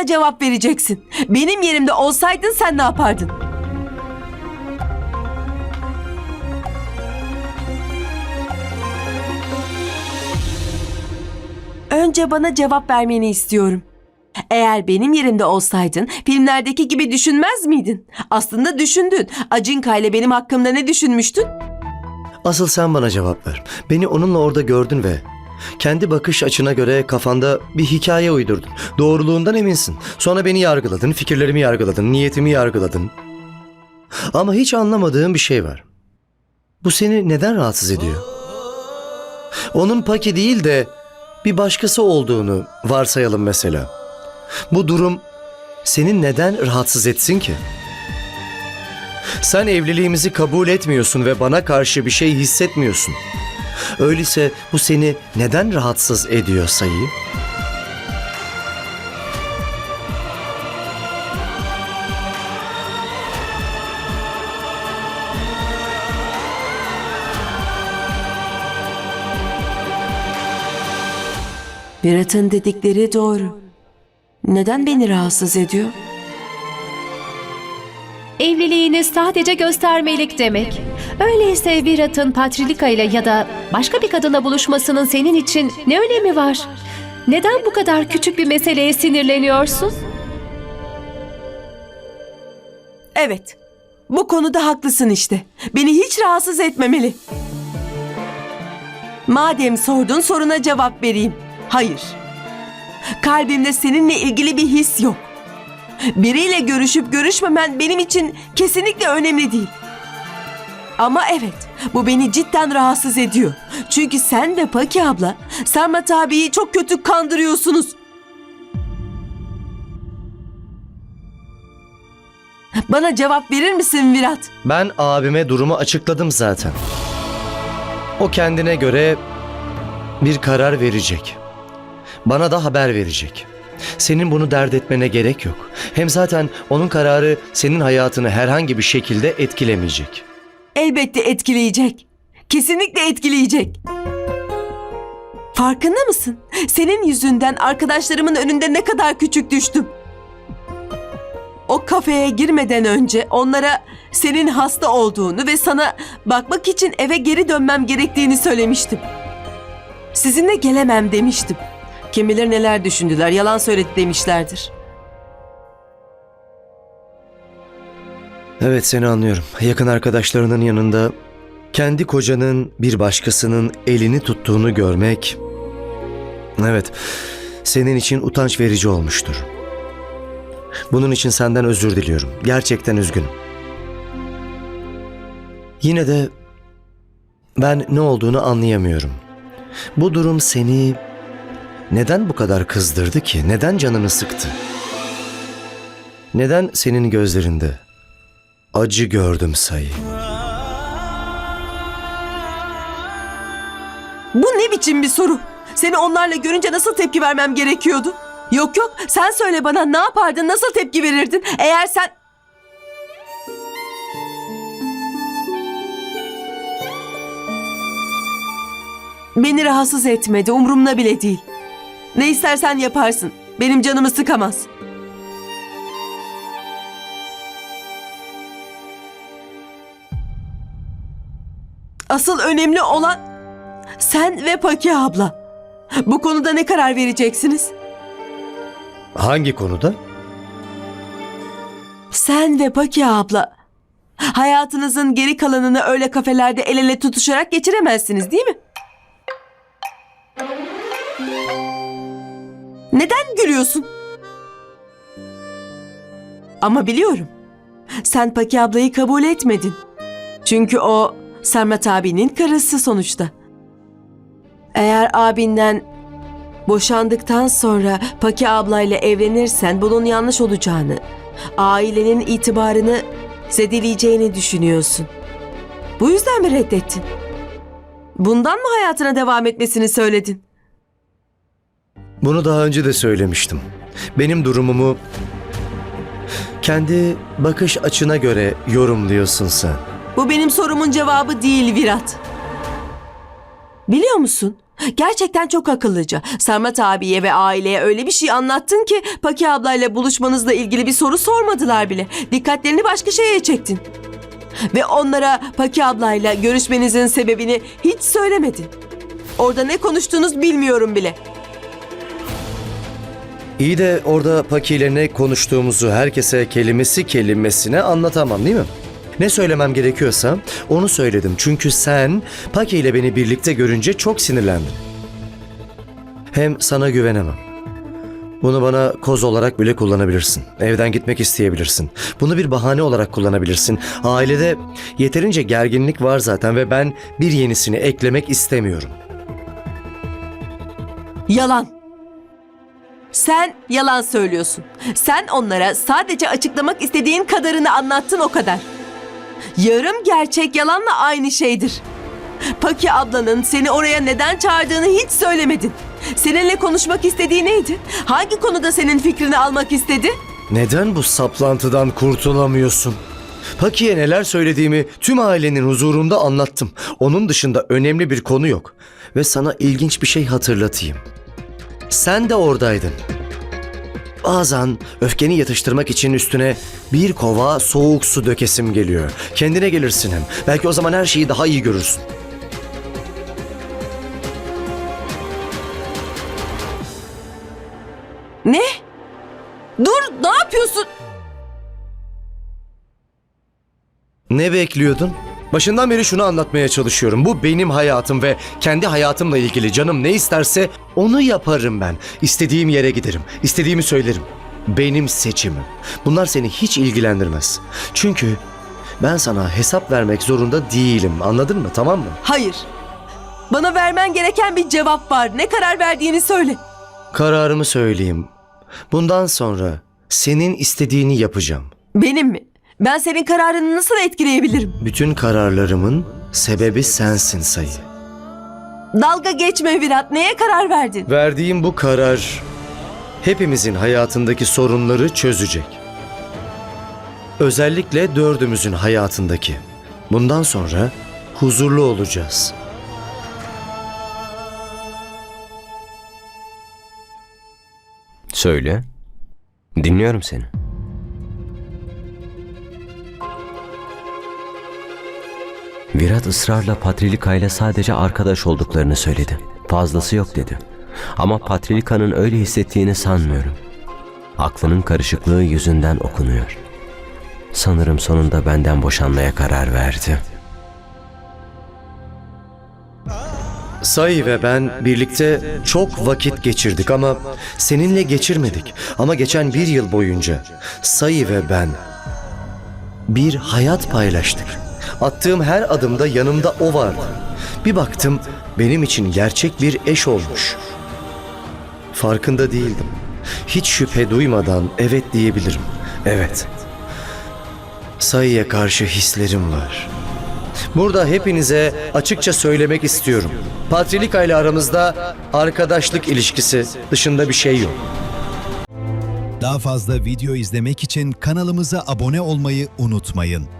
bana cevap vereceksin. Benim yerimde olsaydın sen ne yapardın? Önce bana cevap vermeni istiyorum. Eğer benim yerimde olsaydın filmlerdeki gibi düşünmez miydin? Aslında düşündün. Acinka ile benim hakkımda ne düşünmüştün? Asıl sen bana cevap ver. Beni onunla orada gördün ve kendi bakış açına göre kafanda bir hikaye uydurdun. Doğruluğundan eminsin. Sonra beni yargıladın, fikirlerimi yargıladın, niyetimi yargıladın. Ama hiç anlamadığım bir şey var. Bu seni neden rahatsız ediyor? Onun Paki değil de bir başkası olduğunu varsayalım mesela. Bu durum seni neden rahatsız etsin ki? Sen evliliğimizi kabul etmiyorsun ve bana karşı bir şey hissetmiyorsun. Öyleyse bu seni neden rahatsız ediyor sayı? Berat'ın dedikleri doğru. Neden beni rahatsız ediyor? Evliliğiniz sadece göstermelik demek. Öyleyse Virat'ın Patrilika ile ya da başka bir kadınla buluşmasının senin için ne önemi var? Neden bu kadar küçük bir meseleye sinirleniyorsun? Evet. Bu konuda haklısın işte. Beni hiç rahatsız etmemeli. Madem sordun soruna cevap vereyim. Hayır. Kalbimde seninle ilgili bir his yok. Biriyle görüşüp görüşmemen benim için kesinlikle önemli değil. Ama evet, bu beni cidden rahatsız ediyor. Çünkü sen ve Paki abla Sarmat abiyi çok kötü kandırıyorsunuz. Bana cevap verir misin Virat? Ben abime durumu açıkladım zaten. O kendine göre bir karar verecek. Bana da haber verecek. Senin bunu dert etmene gerek yok. Hem zaten onun kararı senin hayatını herhangi bir şekilde etkilemeyecek. Elbette etkileyecek. Kesinlikle etkileyecek. Farkında mısın? Senin yüzünden arkadaşlarımın önünde ne kadar küçük düştüm. O kafeye girmeden önce onlara senin hasta olduğunu ve sana bakmak için eve geri dönmem gerektiğini söylemiştim. Sizinle gelemem demiştim. Kim bilir neler düşündüler, yalan söyledi demişlerdir. Evet seni anlıyorum. Yakın arkadaşlarının yanında kendi kocanın bir başkasının elini tuttuğunu görmek... Evet, senin için utanç verici olmuştur. Bunun için senden özür diliyorum. Gerçekten üzgünüm. Yine de ben ne olduğunu anlayamıyorum. Bu durum seni neden bu kadar kızdırdı ki? Neden canını sıktı? Neden senin gözlerinde acı gördüm sayı? Bu ne biçim bir soru? Seni onlarla görünce nasıl tepki vermem gerekiyordu? Yok yok sen söyle bana ne yapardın nasıl tepki verirdin? Eğer sen... Beni rahatsız etmedi umurumda bile değil. Ne istersen yaparsın. Benim canımı sıkamaz. Asıl önemli olan sen ve Paki abla. Bu konuda ne karar vereceksiniz? Hangi konuda? Sen ve Paki abla hayatınızın geri kalanını öyle kafelerde el ele tutuşarak geçiremezsiniz değil mi? Neden gülüyorsun? Ama biliyorum. Sen Paki ablayı kabul etmedin. Çünkü o Sarmat abinin karısı sonuçta. Eğer abinden boşandıktan sonra Paki ablayla evlenirsen bunun yanlış olacağını, ailenin itibarını zedeleyeceğini düşünüyorsun. Bu yüzden mi reddettin? Bundan mı hayatına devam etmesini söyledin? Bunu daha önce de söylemiştim. Benim durumumu kendi bakış açına göre yorumluyorsun sen. Bu benim sorumun cevabı değil Virat. Biliyor musun? Gerçekten çok akıllıca. Sarmat abiye ve aileye öyle bir şey anlattın ki Paki ablayla buluşmanızla ilgili bir soru sormadılar bile. Dikkatlerini başka şeye çektin. Ve onlara Paki ablayla görüşmenizin sebebini hiç söylemedin. Orada ne konuştuğunuz bilmiyorum bile. İyi de orada Paki ile ne konuştuğumuzu herkese kelimesi kelimesine anlatamam değil mi? Ne söylemem gerekiyorsa onu söyledim. Çünkü sen Paki ile beni birlikte görünce çok sinirlendin. Hem sana güvenemem. Bunu bana koz olarak bile kullanabilirsin. Evden gitmek isteyebilirsin. Bunu bir bahane olarak kullanabilirsin. Ailede yeterince gerginlik var zaten ve ben bir yenisini eklemek istemiyorum. Yalan. Sen yalan söylüyorsun. Sen onlara sadece açıklamak istediğin kadarını anlattın o kadar. Yarım gerçek yalanla aynı şeydir. Paki ablanın seni oraya neden çağırdığını hiç söylemedin. Seninle konuşmak istediği neydi? Hangi konuda senin fikrini almak istedi? Neden bu saplantıdan kurtulamıyorsun? Paki'ye neler söylediğimi tüm ailenin huzurunda anlattım. Onun dışında önemli bir konu yok. Ve sana ilginç bir şey hatırlatayım. Sen de oradaydın. Bazen öfkeni yatıştırmak için üstüne bir kova soğuk su dökesim geliyor. Kendine gelirsin hem. Belki o zaman her şeyi daha iyi görürsün. Ne? Dur, ne yapıyorsun? Ne bekliyordun? Başından beri şunu anlatmaya çalışıyorum. Bu benim hayatım ve kendi hayatımla ilgili canım ne isterse onu yaparım ben. İstediğim yere giderim. İstediğimi söylerim. Benim seçimim. Bunlar seni hiç ilgilendirmez. Çünkü ben sana hesap vermek zorunda değilim. Anladın mı? Tamam mı? Hayır. Bana vermen gereken bir cevap var. Ne karar verdiğini söyle. Kararımı söyleyeyim. Bundan sonra senin istediğini yapacağım. Benim mi? Ben senin kararını nasıl etkileyebilirim? Bütün kararlarımın sebebi sensin sayı. Dalga geçme Virat. Neye karar verdin? Verdiğim bu karar hepimizin hayatındaki sorunları çözecek. Özellikle dördümüzün hayatındaki. Bundan sonra huzurlu olacağız. Söyle. Dinliyorum seni. Virat ısrarla Patrilika ile sadece arkadaş olduklarını söyledi. Fazlası yok dedi. Ama Patrilika'nın öyle hissettiğini sanmıyorum. Aklının karışıklığı yüzünden okunuyor. Sanırım sonunda benden boşanmaya karar verdi. Sayı ve ben birlikte çok vakit geçirdik ama seninle geçirmedik. Ama geçen bir yıl boyunca Sayı ve ben bir hayat paylaştık. Attığım her adımda yanımda o vardı. Bir baktım benim için gerçek bir eş olmuş. Farkında değildim. Hiç şüphe duymadan evet diyebilirim. Evet. Sayıya karşı hislerim var. Burada hepinize açıkça söylemek istiyorum. Patrilika ile aramızda arkadaşlık ilişkisi dışında bir şey yok. Daha fazla video izlemek için kanalımıza abone olmayı unutmayın.